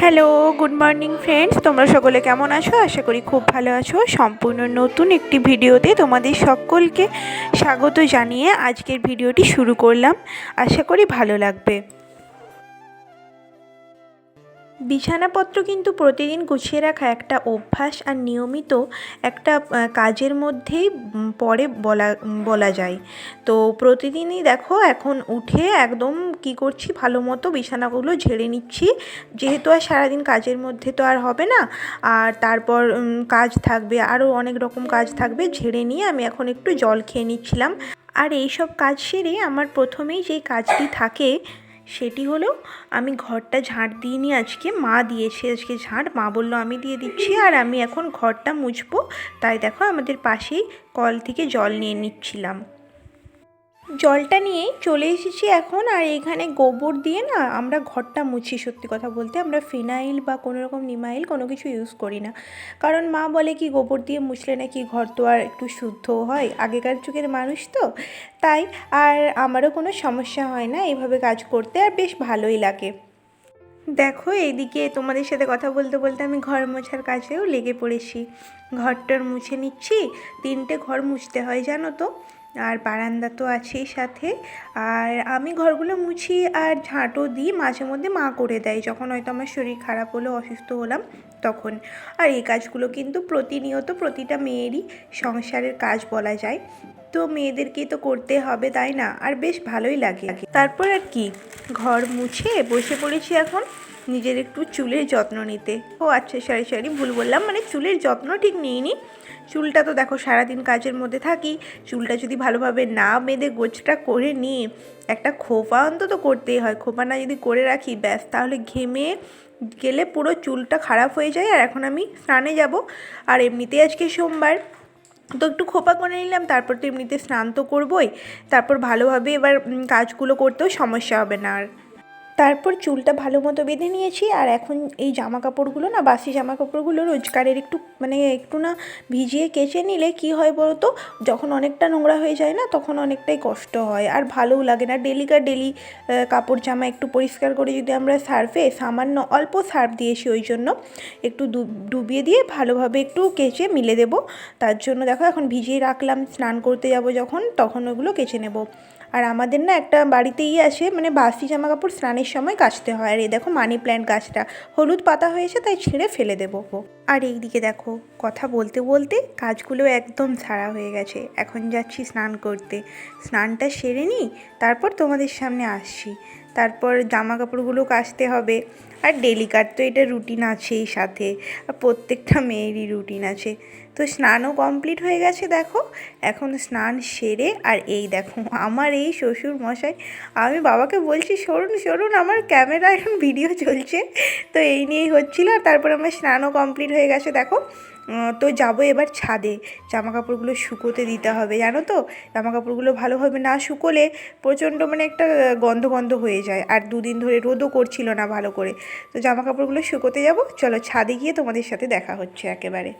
Hello good morning friends তোমরা সকলে কেমন আছো? আশা করি খুব ভালো আছো। সম্পূর্ণ নতুন একটি ভিডিওতে তোমাদের সকলকে স্বাগত জানিয়ে আজকের ভিডিওটি শুরু করলাম। আশা করি ভালো লাগবে। বিছানাপত্র কিন্তু প্রতিদিন গুছিয়ে রাখা একটা অভ্যাস আর নিয়মিত একটা কাজের মধ্যেই পড়ে বলা বলা যায়। তো প্রতিদিনই দেখো, এখন উঠে একদম কি করছি, ভালো মতো বিছানাগুলো ঝেড়ে নিচ্ছি। যেহেতু আর সারাদিন কাজের মধ্যে তো আর হবে না, আর তারপর কাজ থাকবে, আরও অনেক রকম কাজ থাকবে, ঝেড়ে নিয়ে আমি এখন একটু জল খেয়ে নিচ্ছিলাম। আর এই সব কাজ সেরে আমার প্রথমেই যেই কাজটি থাকে সেটি হলো, আমি ঘরটা ঝাঁট দিইনি আজকে, মা দিয়েছে আজকে ঝাঁট, মা বলল আমি দিয়ে দিচ্ছি আর আমি এখন ঘরটা মুছবো। তাই দেখো আমাদের পাশেই কল থেকে জল নিয়ে নিচ্ছিলাম। জলটা নিয়েই চলে এসেছি এখন, আর এখানে গোবর দিয়ে না আমরা ঘরটা মুছি, সত্যি কথা বলতে। আমরা ফিনাইল বা কোনো রকম নিমাইল কোনো কিছু ইউজ করি না। কারণ মা বলে কি গোবর দিয়ে মুছলে নাকি ঘর তো আর একটু শুদ্ধ হয়, আগেকার যুগের মানুষ তো, তাই আর আমারও কোনো সমস্যা হয় না এইভাবে কাজ করতে, আর বেশ ভালোই লাগে। দেখো এইদিকে তোমাদের সাথে কথা বলতে বলতে আমি ঘর মোছার কাজেও লেগে পড়েছি। ঘরটার মুছে নিচ্ছি, তিনটে ঘর মুছতে হয়, জানো তো? আর বারান্দা তো আছেই সাথে। আর আমি ঘরগুলো মুছি আর ঝাঁটো দিই, মাঝে মধ্যে মা করে দেয়। যখন হয়তো আমার শরীর খারাপ হলো, অসুস্থ হলাম, তখন। আর এই কাজগুলো কিন্তু প্রতিনিয়ত প্রতিটা মেয়েরই সংসারের কাজ বলা যায়। তো মেয়েদেরকেই তো করতে হবে, তাই না? আর বেশ ভালোই লাগে। তারপর আর কি? ঘর মুছে বসে পড়েছি এখন, নিজের একটু চুলের যত্ন নিতে। ও আচ্ছা সরি সরি, ভুল বললাম। মানে চুলের যত্ন ঠিক নিইনি। চুলটা তো দেখো সারাদিন কাজের মধ্যে থাকি, চুলটা যদি ভালোভাবে না বেঁধে গোছটা করে নিই, একটা খোপা অন্তত করতেই হয়। খোপা না যদি করে রাখি, ব্যাস, তাহলে ঘেমে গেলে পুরো চুলটা খারাপ হয়ে যায় আর এখন আমি স্নানে যাব। আর এমনিতেই আজকে সোমবার, তো একটু খোপা করে নিলাম, তারপর তো এমনিতে স্নান তো করবোই, তারপর ভালোভাবে এবার কাজগুলো করতেও সমস্যা হবে না আর। তারপর চুলটা ভালো মতো বেঁধে নিয়েছি আর এখন এই জামা কাপড়গুলো না বাসি জামা কাপড়গুলো রোজগারের একটু মানে একটু না ভিজিয়ে কেচে নিলে কি হয় বলতো? যখন অনেকটা নোংরা হয়ে যায় না, তখন অনেকটাই কষ্ট হয়। আর ভালোও লাগে না। ডেলিকার ডেলি কাপড় জামা একটু পরিষ্কার করে যদি আমরা সার্ফে, সামান্য অল্প সার্ফ দিয়েছি ওই জন্য, একটু ডুব- ডুবিয়ে দিয়ে ভালোভাবে একটু কেচে মিলে দেব। তার জন্য দেখো, এখন ভিজিয়ে রাখলাম, স্নান করতে যাব যখন, তখন ওগুলো কেচে নেব। আর আমাদের না একটা বাড়িতেই আসে মানে বাসি জামা কাপড় স্নানের সময় কাচতে হয়। আর এই দেখো মানি প্ল্যান্ট গাছটা। হলুদ পাতা হয়েছে, তাই ছিঁড়ে ফেলে দেবো। আর এই দিকে দেখো, কথা বলতে বলতে কাজগুলো একদম ছাড়া হয়ে গেছে। এখন যাচ্ছি স্নান করতে। স্নানটা সেরে নিই, তারপর তোমাদের সামনে আসছি। তারপর জামা কাপড়গুলো কাচতে হবে। আর ডেলি কাট তো এটা রুটিন আছেই সাথে। আর প্রত্যেকটা মেয়েরই রুটিন আছে। তো স্নানও কমপ্লিট হয়ে গেছে দেখো। এখন স্নান সেরে আর এই দেখো, আমার এই শ্বশুর মশাই আমি বাবাকে বলছি, সরুন সরুন, আমার ক্যামেরা এখন ভিডিও চলছে। তো এই নিয়েই হচ্ছিল। আর তারপর আমার স্নানও কমপ্লিট হয়ে গেছে দেখো। তো যাব এবার ছাদে। জামা কাপড়গুলো শুকোতে দিতে হবে, জানো তো? জামা কাপড়গুলো ভালোভাবে না শুকোলে প্রচণ্ড মানে একটা গন্ধ গন্ধ হয়ে যায়। আর দুদিন ধরে রোদও করছিল না ভালো করে। তো জামা কাপড়গুলো শুকোতে যাব। চলো ছাদে গিয়ে তোমাদের সাথে দেখা হচ্ছে একেবারে।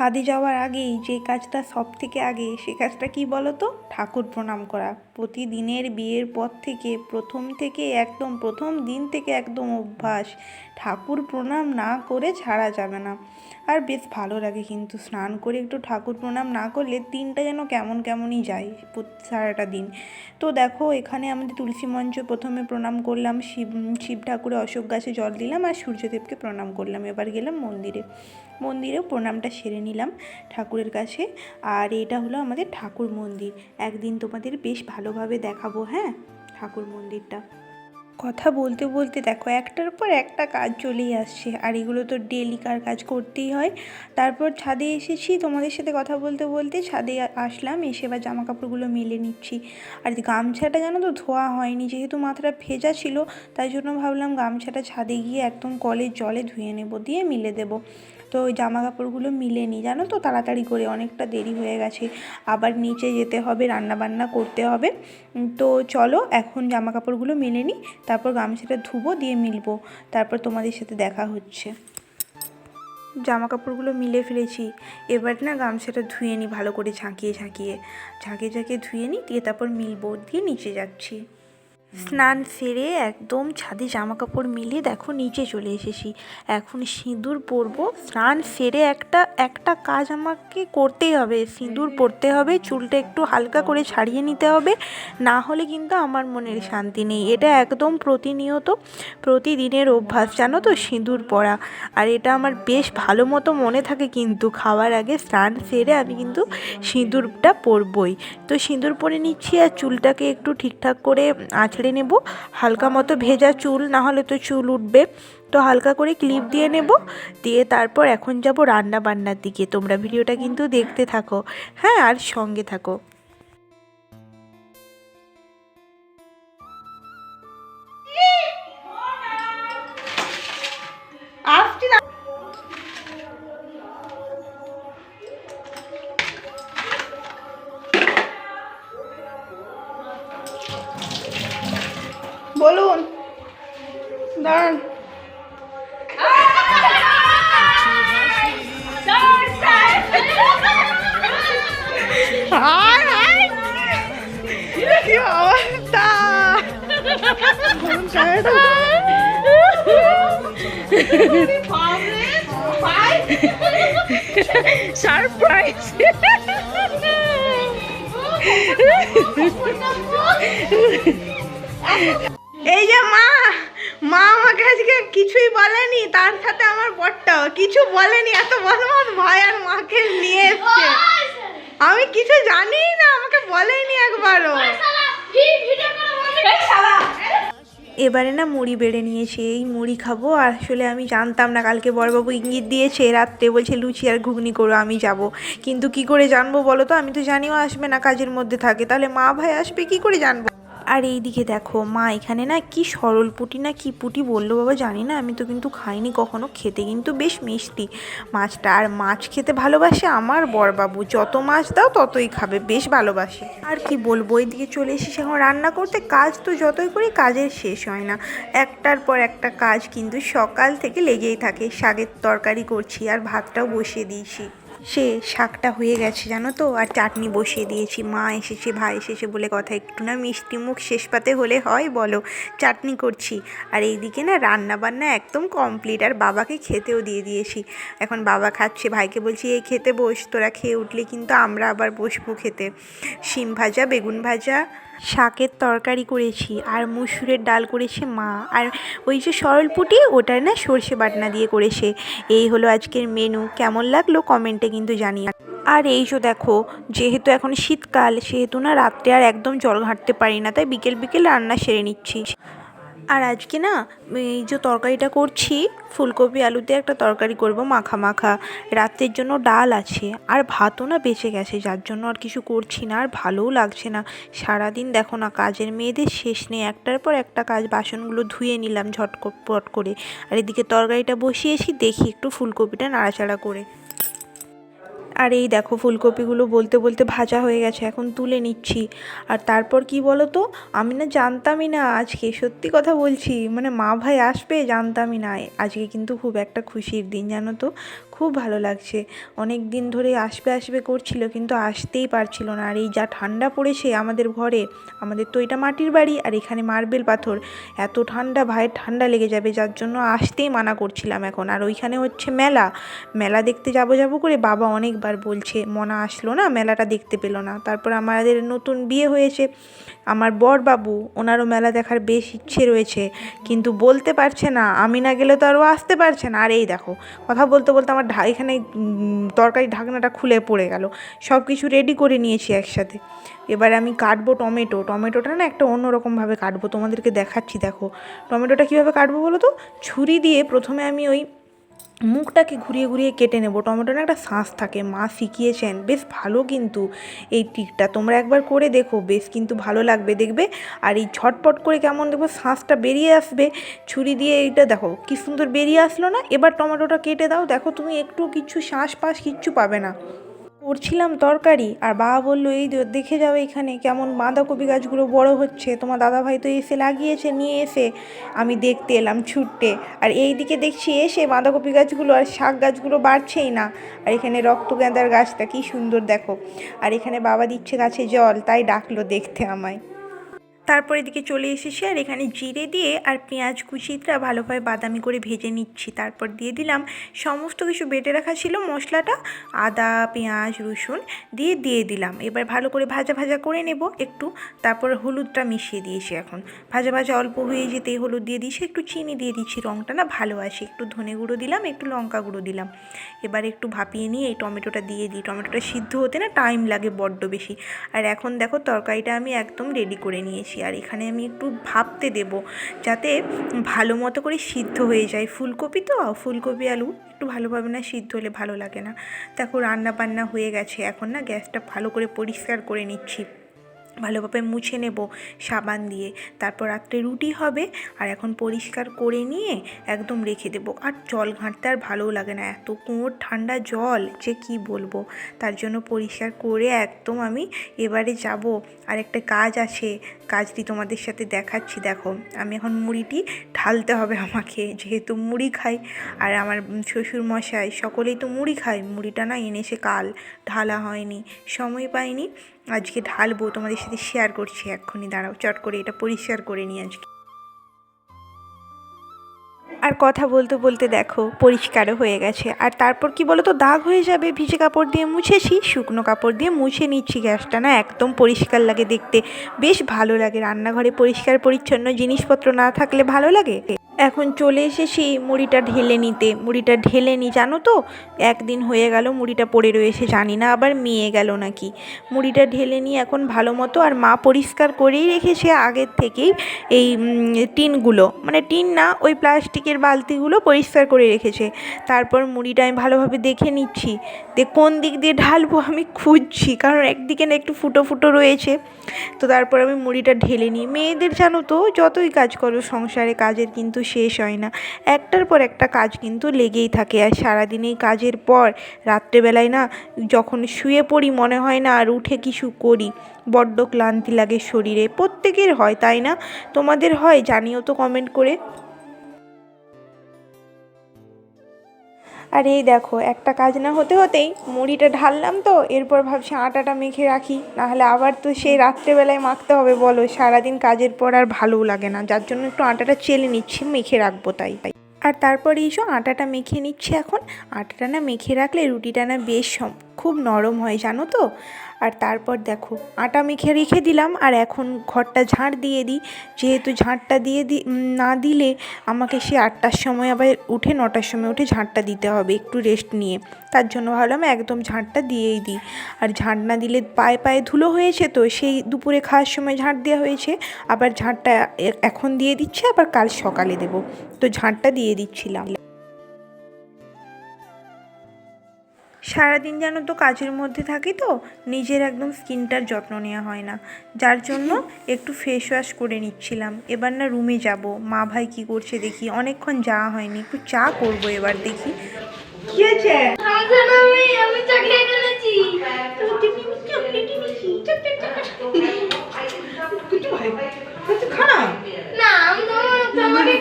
ছাদে যাওয়ার আগেই যে কাজটা সব থেকে আগে, সে কাজটা কি বলো তো ঠাকুর প্রণাম করা। প্রতিদিনের বিয়ের পর থেকে প্রথম থেকে একদম, প্রথম দিন থেকে একদম অভ্যাস। ঠাকুর প্রণাম না করে ছাড়া যাবে না। আর বেশ ভালো লাগে কিন্তু স্নান করে একটু ঠাকুর প্রণাম না করলে দিনটা যেন কেমন কেমনই যায় সারাটা দিন। তো দেখো, এখানে আমাদের তুলসী মঞ্চ প্রথমে প্রণাম করলাম, শিব শিব ঠাকুরে অশোক গাছে জল দিলাম আর সূর্যদেবকে প্রণাম করলাম। এবার গেলাম মন্দিরে। মন্দিরেও প্রণামটা সেরে নিলাম ঠাকুরের কাছে। আর এটা হলো আমাদের ঠাকুর মন্দির। একদিন তোমাদের বেশ ভালোভাবে দেখাবো হ্যাঁ? ঠাকুর মন্দিরটা। কথা বলতে বলতে দেখো, একটার পর একটা কাজ চলেই আসছে। আর এগুলো তো ডেলিকার কাজ করতেই হয়। তারপর ছাদে এসেছি, তোমাদের সাথে কথা বলতে বলতে ছাদে আসলাম, এসে বা জামা কাপড়গুলো মেলে নিচ্ছি। আর গামছাটা জানো তো ধোয়া হয়নি, যেহেতু মাথাটা ভেজা ছিল, তাই জন্য ভাবলাম গামছাটা ছাদে গিয়ে একদম কলের জলে ধুয়ে নেব, দিয়ে মিলে দেবো। তো ওই জামা কাপড়গুলো মিলে নিই জানো তো? তাড়াতাড়ি করে অনেকটা দেরি হয়ে গেছে। আবার নিচে যেতে হবে রান্না বান্না করতে হবে। তো চলো এখন জামা কাপড়গুলো মিলে নিই, তারপর গামছাটা ধুবো, দিয়ে মিলবো। তারপর তোমাদের সাথে দেখা হচ্ছে। জামা কাপড়গুলো মিলে ফেলেছি। এবার না গামছাটা ধুয়ে নিই, ভালো করে ঝাঁকিয়ে ঝাঁকিয়ে। ঝাঁকিয়ে ঝাঁকিয়ে ধুয়ে নিই, দিয়ে তারপর মিলবো, দিয়ে নিচে যাচ্ছি। স্নান সেরে একদম ছাদে জামা কাপড় মিলিয়ে দেখো নিচে চলে এসেছি। এখন সিঁদুর পরবো। স্নান সেরে একটা একটা কাজ আমাকে করতেই হবে। সিঁদুর পরতে হবে, চুলটা একটু হালকা করে ছাড়িয়ে নিতে হবে। না হলে কিন্তু আমার মনের শান্তি নেই। এটা একদম প্রতিনিয়ত, প্রতিদিনের অভ্যাস, জানো তো, সিঁদুর পরা। আর এটা আমার বেশ ভালো মতো মনে থাকে কিন্তু খাওয়ার আগে স্নান সেরে আমি কিন্তু সিঁদুরটা পরবই। তো সিঁদুর পরে নিচ্ছি আর চুলটাকে একটু ঠিকঠাক করে আঁচড়ে নেব। হালকা মতো ভেজা চুল, না হলে তো চুল উঠবে। তো হালকা করে ক্লিপ দিয়ে নেব। দিয়ে তারপর এখন যাব রান্না বান্নার দিকে। তোমরা ভিডিওটা কিন্তু দেখতে থাকো। হ্যাঁ আর সঙ্গে থাকো। সারপ্রাইজ এই যে মা মা আমাকে আজকে কিছুই বলেনি তার সাথে আমার বরটাও কিছু বলেনি এত বদমাস ভাই আর মাকে নিয়ে এসছে। আমি কিছু জানি না আমাকে বলেনি একবারও। এবারে না মুড়ি বেড়ে নিয়েছে এই মুড়ি খাব। আসলে আমি জানতাম না, কালকে বড়বাবু ইঙ্গিত দিয়েছে, রাত্রে বলছে, লুচি আর ঘুগনি করো, আমি যাব। কিন্তু কি করে জানব বলো তো? আমি তো জানিও আসবে না, কাজের মধ্যে থাকে। তাহলে মা ভাই আসবে, কি করে জানব? আর এই দিকে দেখো, মা এখানে না কি সরল পুটি না কি পুটি বলল বাবা জানি না, আমি তো কিন্তু খাইনি কখনো, খেতে কিন্তু বেশ মিষ্টি। মাছটা, আর মাছ খেতে ভালোবাসে আমার বরবাবু, যত মাছ দাও ততই খাবে, বেশ ভালোবাসে। আর কি বলব, এইদিকে চলে এসেছি এখন রান্না করতে, কাজ তো যতই করি কাজের শেষ হয় না। একটার পর একটা কাজ কিন্তু সকাল থেকে লেগেই থাকে, শাকের তরকারি করছি আর ভাতটাও বসিয়ে দিয়েছি। সে শাকটা হয়ে গেছে, জানো তো? আর চাটনি বসিয়ে দিয়েছি। মা এসেছে, ভাই এসেছে বলে কথা একটু না মিষ্টি মুখ শেষ পাতে হলে হয়, বলো। চাটনি করছি। আর এইদিকে না রান্না বান্না একদম কমপ্লিট আর বাবাকে খেতেও দিয়ে দিয়েছি। এখন বাবা খাচ্ছে, ভাইকে বলছি, এই খেতে বস, তোরা খেয়ে উঠলে, কিন্তু আমরা আবার বসবো খেতে। শিম ভাজা, বেগুন ভাজা শাকের তরকারি করেছি আর মুসুরের ডাল করেছে মা। আর ওই যে সরলপুটি ওটা না সর্ষে বাটনা দিয়ে করেছে। এই হলো আজকের মেনু কেমন লাগল কমেন্টে কিন্তু জানিয়ে আর এই যে দেখো, যেহেতু এখন শীতকাল, সেহেতু না রাত্রে আর একদম জল ঘাঁটতে পারি না, তাই বিকেল বিকেল রান্না সেরে নিচ্ছি। আর আজকে না, এই যে তরকারিটা করছি, ফুলকপি আলুতে একটা তরকারি করব, মাখা মাখা। রাতের জন্য ডাল আছে, আর ভাতও না বেঁচে গেছে, যার জন্য আর কিছু করছি না, আর ভালোও লাগছে না। সারাদিন দেখো না, কাজের মেয়েদের শেষ নেই, একটার পর একটা কাজ, বাসনগুলো ধুয়ে নিলাম ঝটপট করে। আর এদিকে তরকারিটা বসিয়েছি দেখি একটু ফুলকপিটা নাড়াচাড়া করে। আর এই দেখো ফুলকপিগুলো বলতে বলতে ভাজা হয়ে গেছে, এখন তুলে নিচ্ছি। আর তারপর কি বলো তো আমি না জানতামই না আজকে, সত্যি কথা বলছি। মানে মা ভাই আসবে জানতামই না, আজকে কিন্তু খুব একটা খুশির দিন, জানো তো? খুব ভালো লাগছে। অনেক দিন ধরে আসবে আসবে করছিল কিন্তু আসতেই পারছিল না। আর এই যা ঠান্ডা পড়েছে আমাদের ঘরে, আমাদের তো এটা মাটির বাড়ি আর এখানে মার্বেল পাথর। এত ঠান্ডা ভাইয়ের ঠান্ডা লেগে যাবে, যার জন্য আসতেই মানা করছিলাম এখন। আর ওইখানে হচ্ছে মেলা। মেলা দেখতে যাব যাব করে বাবা অনেকবার বলছে, মনা আসলো না, মেলাটা দেখতে পেল না। তারপর আমাদের নতুন বিয়ে হয়েছে। আমার বর বাবু, ওনারও মেলা দেখার বেশ ইচ্ছে রয়েছে। কিন্তু বলতে পারছে না, আমি না গেলে তো আরও আসতে পারছে না। আর এই দেখো, কথা বলতে বলতে আমার এখানে তরকারি ঢাকনাটা খুলে পড়ে গেল। সব কিছু রেডি করে নিয়েছি একসাথে। এবার আমি কাটবো টমেটো। টমেটোটা না একটা অন্যরকমভাবে কাটবো। তোমাদেরকে দেখাচ্ছি, দেখো। টমেটোটা কীভাবে কাটবো বলো তো? ছুরি দিয়ে প্রথমে আমি ওই মুখটাকে ঘুরিয়ে ঘুরিয়ে কেটে নেব। টমেটোর একটা শাঁস থাকে, মা শিখিয়েছেন। বেশ ভালো কিন্তু এই টিকটা তোমরা একবার করে দেখো, বেশ কিন্তু ভালো লাগবে দেখবে। আর এই ঝটপট করে কেমন দেখব শাঁসটা বেরিয়ে আসবে। ছুরি দিয়ে এইটা দেখো, কি সুন্দর বেরিয়ে আসলো না? এবার টমেটোটা কেটে দাও। দেখো তুমি একটু কিছু শাঁস পাস কিচ্ছু পাবে না। করছিলাম তরকারি, আর বাবা বলল, এই দেখে যাও এখানে কেমন বাঁধাকপি গাছগুলো বড় হচ্ছে। তোমার দাদাভাই তো এসে লাগিয়েছে, নিয়ে এসে। আমি দেখতে এলাম ছুটতে, আর এই দিকে দেখছি এসে বাঁধাকপি গাছগুলো আর শাক গাছগুলো বাড়ছেই না। আর এখানে রক্ত গাঁদার গাছটা কি সুন্দর দেখো। আর এখানে বাবা দিচ্ছে গাছে জল, তাই ডাকলো দেখতে আমায়। তারপর এদিকে চলে এসেছি আর এখানে জিরে দিয়ে আর পেঁয়াজ কুচিটা ভালোভাবে বাদামি করে ভেজে নিচ্ছি। তারপর দিয়ে দিলাম সমস্ত কিছু বেটে রাখা ছিল মশলাটা, আদা, পেঁয়াজ, রসুন দিয়ে দিয়ে দিলাম। এবার ভালো করে ভাজা ভাজা করে নেব একটু, তারপর হলুদটা মিশিয়ে দিয়েছি এখন। ভাজা ভাজা অল্প হয়ে যেতে হলুদ দিয়ে দিয়েছি, একটু চিনি দিয়ে দিচ্ছি রঙটা না ভালো আসে। একটু ধনে গুঁড়ো দিলাম, একটু লঙ্কা গুঁড়ো দিলাম। এবার একটু ভাপিয়ে নিয়ে এই টমেটোটা দিয়ে দিই। টমেটোটা সিদ্ধ হতে না টাইম লাগে বড্ড বেশি। আর এখন দেখো তরকারিটা আমি একদম রেডি করে নিয়েছি। আর এখানে আমি একটু ভাপতে দেব যাতে ভালো মতো করে সিদ্ধ হয়ে যায়। ফুলকপি তো? ফুলকপি, আলু একটু ভালোভাবে না সিদ্ধ হলে ভালো লাগে না। দেখো রান্না বান্না হয়ে গেছে। এখন না গ্যাসটা ভালো করে পরিষ্কার করে নিচ্ছি। ভালোভাবে মুছে নেব সাবান দিয়ে। তারপর রাত্রে রুটি হবে, আর এখন পরিষ্কার করে নিয়ে একদম রেখে দেবো। আর জল ঘাঁটতে আর ভালোও লাগে না, এত কুয়োর ঠান্ডা জল, যে কি বলব? তার জন্য পরিষ্কার করে একদম আমি এবারে যাব। আর একটা কাজ আছে, কাজটি তোমাদের সাথে দেখাচ্ছি, দেখো। আমি এখন মুড়িটি ঢালতে হবে আমাকে, যেহেতু মুড়ি খাই। আর আমার শ্বশুর মশাই সকলেই তো মুড়ি খায়। মুড়িটা না এনেছে কাল, ঢালা হয়নি, সময় পাইনি। আজকে ঢালবো, তোমাদের সাথে শেয়ার করছি এক্ষুনি, দাঁড়াও, চট করে এটা পরিষ্কার করে নিই আজকে। আর কথা বলতে বলতে দেখো, পরিষ্কারও হয়ে গেছে। আর তারপর কি বলো তো দাগ হয়ে যাবে, ভিজে কাপড় দিয়ে মুছেছি, শুকনো কাপড় দিয়ে মুছে নিচ্ছি গ্যাসটা না, একদম পরিষ্কার লাগে দেখতে। বেশ ভালো লাগে, রান্নাঘরে পরিষ্কার পরিচ্ছন্ন জিনিসপত্র না থাকলে ভালো লাগে? এখন চলে এসেছি মুড়িটা ঢেলে নিতে। মুড়িটা ঢেলে নি, জানো তো? একদিন হয়ে গেল মুড়িটা পড়ে রয়েছে, জানি না আবার মেয়ে গেল নাকি। মুড়িটা ঢেলে নিয়ে এখন ভালো মতো, আর মা পরিষ্কার করেই রেখেছে আগের থেকেই এই টিনগুলো। মানে টিন না, ওই প্লাস্টিকের বালতিগুলো পরিষ্কার করে রেখেছে। তারপর মুড়িটা আমি ভালোভাবে দেখে নিচ্ছি। যে কোন দিক দিয়ে ঢালবো আমি খুঁজছি, কারণ একদিকে না একটু ফুটো ফুটো রয়েছে। তো তারপর আমি মুড়িটা ঢেলে নিই মেয়েদের জানো তো, যতই কাজ করো, সংসারে কাজের কিন্তু শেষ হয় না। একটার পর একটা কাজ কিন্তু লেগেই থাকে আর সারাদিন এই কাজের পর রাত্রেবেলায় না যখন শুয়ে পড়ি মনে হয় না আর উঠে কিছু করি, বড্ড ক্লান্তি লাগে শরীরে। প্রত্যেকের হয়, তাই না? তোমাদের হয়? জানিও তো কমেন্ট করে। আর এই দেখো, একটা কাজ না হতে হতেই মুড়িটা ঢাললাম তো, এরপর ভাবছি আটাটা মেখে রাখি, নাহলে আবার তো সেই রাত্রেবেলায় মাখতে হবে, বলো। সারাদিন কাজের পর আর ভালোও লাগে না, যার জন্য একটু আটাটা চেলে নিচ্ছি, মেখে রাখব তাই। তাই আর তারপর এইসব আটাটা মেখে নিচ্ছে এখন। আটাটা না মেখে রাখলে রুটিটা না বেশ খুব নরম হয়, জানো তো? আর তারপর দেখো, আটা মেখে রেখে দিলাম আর এখন ঘরটা ঝাঁট দিয়ে দিই। যেহেতু ঝাঁটটা দিয়ে দি না দিলে আমাকে সে আটটার সময় আবার উঠে নটার সময় উঠে ঝাঁটটা দিতে হবে একটু রেস্ট নিয়ে। তার জন্য ভাবলাম একদম ঝাঁটটা দিয়েই দিই। আর ঝাঁট না দিলে পায়ে পায়ে ধুলো হয়েছে তো সেই দুপুরে খাওয়ার সময় ঝাঁট দেওয়া হয়েছে। আবার ঝাঁটটা এখন দিয়ে দিচ্ছে, আবার কাল সকালে দেবো। তো ঝাঁটটা দিয়ে দিচ্ছিলাম। সারাদিন যেন তো কাজের মধ্যে থাকি তো, নিজের একদম স্কিনটার যত্ন নেওয়া হয় না। যার জন্য একটু ফেস ওয়াশ করে নিচ্ছিলাম। এবার না রুমে যাব। মা ভাই কি করছে দেখি। অনেকক্ষণ যাওয়া হয়নি। একটু চা করব এবার দেখি। কি আমি তোমাকে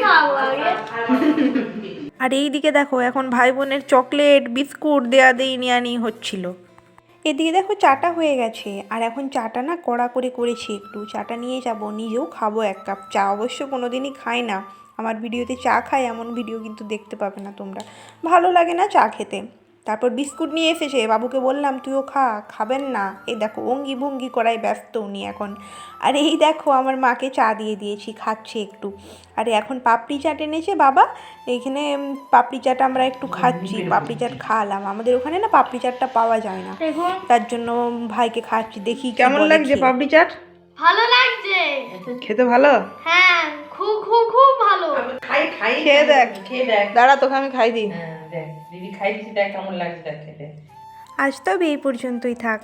আর এই দিকে দেখো, এখন ভাই বোনের চকলেট, বিস্কুট দেয়া দেই নেওয়া নিয়ে হচ্ছিল। এদিকে দেখো চাটা হয়ে গেছে, আর এখন চাটা না কড়া করে করেছি একটু। চাটা নিয়ে যাব, নিজেও খাব এক কাপ। চা অবশ্য কোনো দিনই না। আমার ভিডিওতে চা খায়, এমন ভিডিও কিন্তু দেখতে পাবে না তোমরা। ভালো লাগে না চা খেতে। তারপর বিস্কুট নিয়ে এসেছে বাবুকে বললাম তুইও খা খাবেন না। এই দেখো অঙ্গি ভঙ্গি করাই ব্যস্ত উনি এখন। আর এই দেখো আমার মাকে চা দিয়ে দিয়েছি খাচ্ছে একটু। আর এখন পাপড়ি চাট এনেছে বাবা এইখানে পাপড়ি চাট আমরা একটু খাচ্ছি পাপড়ি চাট খাওয়ালাম। আমাদের ওখানে না পাপড়ি চাটটা পাওয়া যায় না। তার জন্য ভাইকে খাচ্ছি দেখি কেমন লাগছে পাপড়ি চাট? ভালো লাগছে। খেতে ভালো? হ্যাঁ খুব খুব খুব ভালো। খাই খাই। খেয়ে দেখ। খেয়ে দেখ। দাঁড়া তোকে আমি খাই দিই। হ্যাঁ দেখ। দিদি খাই দিচ্ছি দেখ কেমন লাগছে দেখ খেতে? আজ তবে এই পর্যন্তই থাক।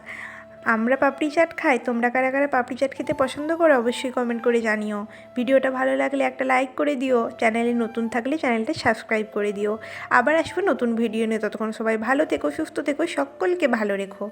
আমরা পাপড়ি চাট খাই, তোমরা কারা কারা পাপড়ি চাট খেতে পছন্দ করো অবশ্যই কমেন্ট করে জানিও। ভিডিওটা ভালো লাগলে একটা লাইক করে দিও চ্যানেলে নতুন থাকলে চ্যানেলটা সাবস্ক্রাইব করে দিও। আবার আসব নতুন ভিডিও নিয়ে, ততক্ষণ সবাই ভালো থেকো, সুস্থ থেকো, সকলকে ভালো রেখো।